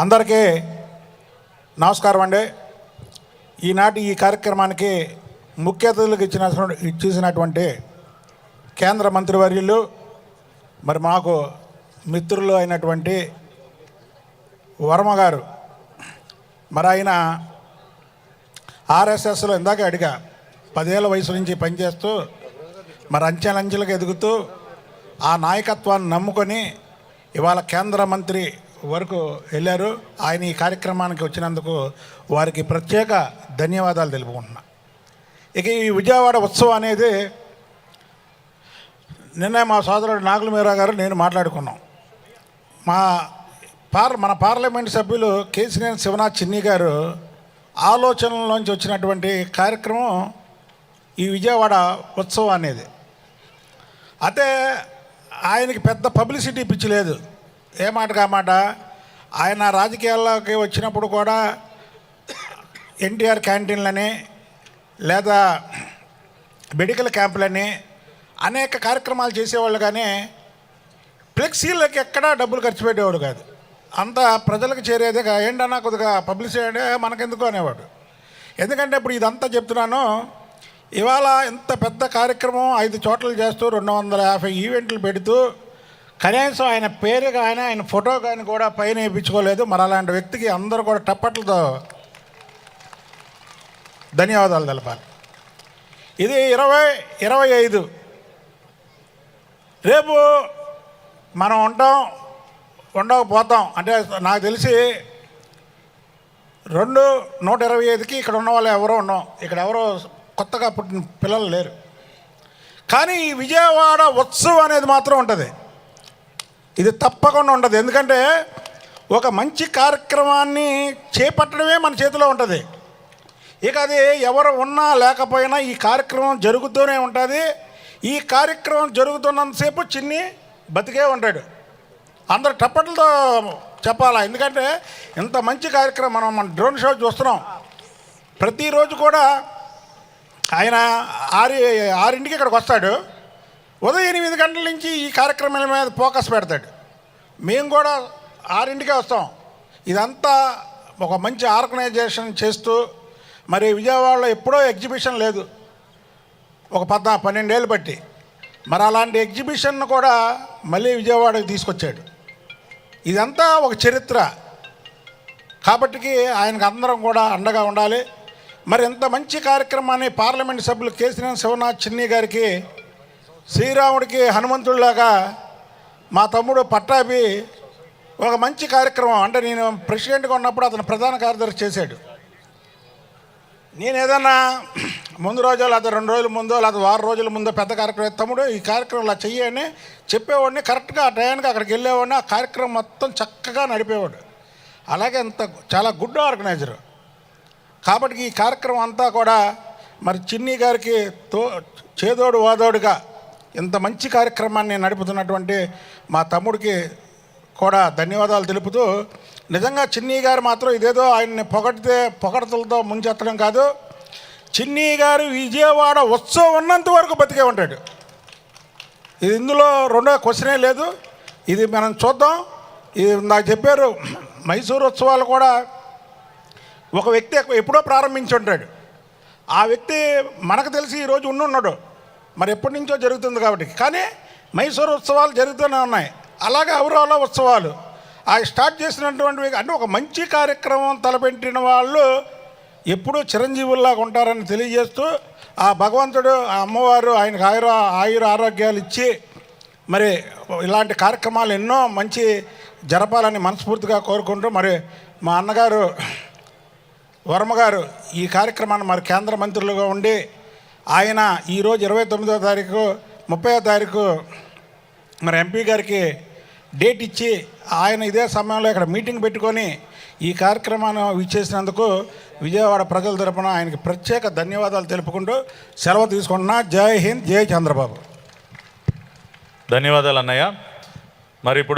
అందరికీ నమస్కారం అండి. ఈనాటి ఈ కార్యక్రమానికి ముఖ్య అతిథులకు ఇచ్చిన ఇచ్చేసినటువంటి కేంద్ర మంత్రివర్యులు మరి మాకు మిత్రులు అయినటువంటి వర్మ గారు. మరి ఆయన ఆర్ఎస్ఎస్లో ఇందాక అడిగా పదేళ్ళ వయసు నుంచి పనిచేస్తూ మరి అంచెలంచెలకు ఎదుగుతూ ఆ నాయకత్వాన్ని నమ్ముకొని ఇవాళ కేంద్ర మంత్రి వరకు వెళ్ళారు. ఆయన ఈ కార్యక్రమానికి వచ్చినందుకు వారికి ప్రత్యేక ధన్యవాదాలు తెలుపుకుంటున్నా. ఇక ఈ విజయవాడ ఉత్సవం అనేది నిన్న మా సోదరుడు నాగుల మీరా గారు నేను మాట్లాడుకున్నాం. మా పార్ మన పార్లమెంట్ సభ్యులు కేసినేని శివనాథ్ చిన్ని గారు ఆలోచనలోంచి వచ్చినటువంటి కార్యక్రమం ఈ విజయవాడ ఉత్సవం అనేది. అయితే ఆయనకి పెద్ద పబ్లిసిటీ పిచ్చి లేదు. ఏ మాట కామాట ఆయన రాజకీయాల్లోకి వచ్చినప్పుడు కూడా ఎన్టీఆర్ క్యాంటీన్లని లేదా మెడికల్ క్యాంపులని అనేక కార్యక్రమాలు చేసేవాళ్ళు కానీ ఫ్లెక్సీలకి ఎక్కడా డబ్బులు ఖర్చు పెట్టేవాడు కాదు. అంతా ప్రజలకు చేరేదిగా ఏంటన్నా కొద్దిగా పబ్లిసిటీ అంటే మనకెందుకు అనేవాడు. ఎందుకంటే ఇప్పుడు ఇదంతా చెప్తున్నాను ఇవాళ ఇంత పెద్ద కార్యక్రమం ఐదు చోట్ల చేస్తూ రెండు వందల యాభై ఈవెంట్లు పెడుతూ కనీసం ఆయన పేరు కానీ ఆయన ఫోటో కానీ కూడా పైన వేయించుకోలేదు. మరి అలాంటి వ్యక్తికి అందరూ కూడా టప్పట్లతో ధన్యవాదాలు తెలపాలి. ఇది ఇరవై ఇరవై ఐదు. రేపు మనం ఉంటాం ఉండకపోతాం. అంటే నాకు తెలిసి రెండు నూట ఇరవై ఐదుకి ఇక్కడ ఉన్న వాళ్ళు ఎవరో ఉన్నాం. ఇక్కడ ఎవరో కొత్తగా పుట్టిన పిల్లలు లేరు. కానీ ఈ విజయవాడ ఉత్సవం అనేది మాత్రం ఉంటుంది. ఇది తప్పకుండా ఉంటుంది ఎందుకంటే ఒక మంచి కార్యక్రమాన్ని చేపట్టడమే మన చేతిలో ఉంటుంది. ఇక అది ఎవరు ఉన్నా లేకపోయినా ఈ కార్యక్రమం జరుగుతూనే ఉంటుంది. ఈ కార్యక్రమం జరుగుతున్నంతసేపు చిన్ని బతికే ఉంటాడు. అందరు టప్పట్లతో చెప్పాలా? ఎందుకంటే ఇంత మంచి కార్యక్రమం మనం మన డ్రోన్ షో చూస్తున్నాం. ప్రతిరోజు కూడా ఆయన ఆరి ఆరింటికి ఇక్కడికి వస్తాడు. ఉదయం ఎనిమిది గంటల నుంచి ఈ కార్యక్రమాల మీద ఫోకస్ పెడతాడు. మేము కూడా ఆరింటికే వస్తాం. ఇదంతా ఒక మంచి ఆర్గనైజేషన్ చేస్తూ మరి విజయవాడలో ఎప్పుడో ఎగ్జిబిషన్ లేదు. ఒక పద్నా పన్నెండేళ్ళు బట్టి. మరి అలాంటి ఎగ్జిబిషన్ను కూడా మళ్ళీ విజయవాడకి తీసుకొచ్చాడు. ఇదంతా ఒక చరిత్ర. కాబట్టికి ఆయనకు అందరం కూడా అండగా ఉండాలి. మరి ఇంత మంచి కార్యక్రమాన్ని పార్లమెంట్ సభ్యులు కేసీఆర్ శివనాథ్ చిన్ని గారికి శ్రీరాముడికి హనుమంతుడిలాగా మా తమ్ముడు పట్టాభి ఒక మంచి కార్యక్రమం అంటే నేను ప్రెసిడెంట్గా ఉన్నప్పుడు అతను ప్రధాన కార్యదర్శి చేశాడు. నేను ఏదన్నా ముందు రోజు లేదా రెండు రోజుల ముందో లేదా వారం రోజుల ముందో పెద్ద కార్యక్రమం తమ్ముడు ఈ కార్యక్రమం ఇలా చెయ్యని చెప్పేవాడిని. కరెక్ట్గా ఆ టయానికి అక్కడికి వెళ్ళేవాడిని. ఆ కార్యక్రమం మొత్తం చక్కగా నడిపేవాడు. అలాగే అంత చాలా గుడ్ ఆర్గనైజరు. కాబట్టి ఈ కార్యక్రమం అంతా కూడా మరి చిన్ని గారికి తో చేదోడు వాదోడుగా ఇంత మంచి కార్యక్రమాన్ని నడుపుతున్నటువంటి మా తమ్ముడికి కూడా ధన్యవాదాలు తెలుపుతూ నిజంగా చిన్ని గారు మాత్రం ఇదేదో ఆయన్ని పొగడితే పొగడతలతో ముంచెత్తడం కాదు. చిన్ని గారు విజయవాడ ఉత్సవం ఉన్నంత వరకు బతికే ఉంటాడు. ఇది ఇందులో రెండో క్వశ్చనే లేదు. ఇది మనం చూద్దాం. ఇది నాకు చెప్పారు మైసూరు ఉత్సవాలు కూడా ఒక వ్యక్తి ఎప్పుడో ప్రారంభించి ఉంటాడు. ఆ వ్యక్తి మనకు తెలిసి ఈరోజు ఉండున్నాడు మరి ఎప్పటి నుంచో జరుగుతుంది కాబట్టి. కానీ మైసూరు ఉత్సవాలు జరుగుతూనే ఉన్నాయి. అలాగే ఔరాలో ఉత్సవాలు. ఆ స్టార్ట్ చేసినటువంటి అంటే ఒక మంచి కార్యక్రమం తలపెట్టిన వాళ్ళు ఎప్పుడూ చిరంజీవుల్లాగా ఉంటారని తెలియజేస్తూ ఆ భగవంతుడు ఆ అమ్మవారు ఆయనకు ఆయుర ఆయుర ఆరోగ్యాలు ఇచ్చి మరి ఇలాంటి కార్యక్రమాలు ఎన్నో మంచి జరపాలని మనస్ఫూర్తిగా కోరుకుంటూ మరి మా అన్నగారు వర్మ గారు ఈ కార్యక్రమాన్ని మరి కేంద్ర మంత్రులుగా ఉండి ఆయన ఈరోజు ఇరవై తొమ్మిదో తారీఖు ముప్పై తారీఖు మరి ఎంపీ గారికి డేట్ ఇచ్చి ఆయన ఇదే సమయంలో ఇక్కడ మీటింగ్ పెట్టుకొని ఈ కార్యక్రమాన్ని ఇచ్చేసినందుకు విజయవాడ ప్రజల తరపున ఆయనకి ప్రత్యేక ధన్యవాదాలు తెలుపుకుంటూ సెలవు తీసుకుంటున్నా. జై హింద్ జై చంద్రబాబు. ధన్యవాదాలు అన్నయ్య. మరి ఇప్పుడు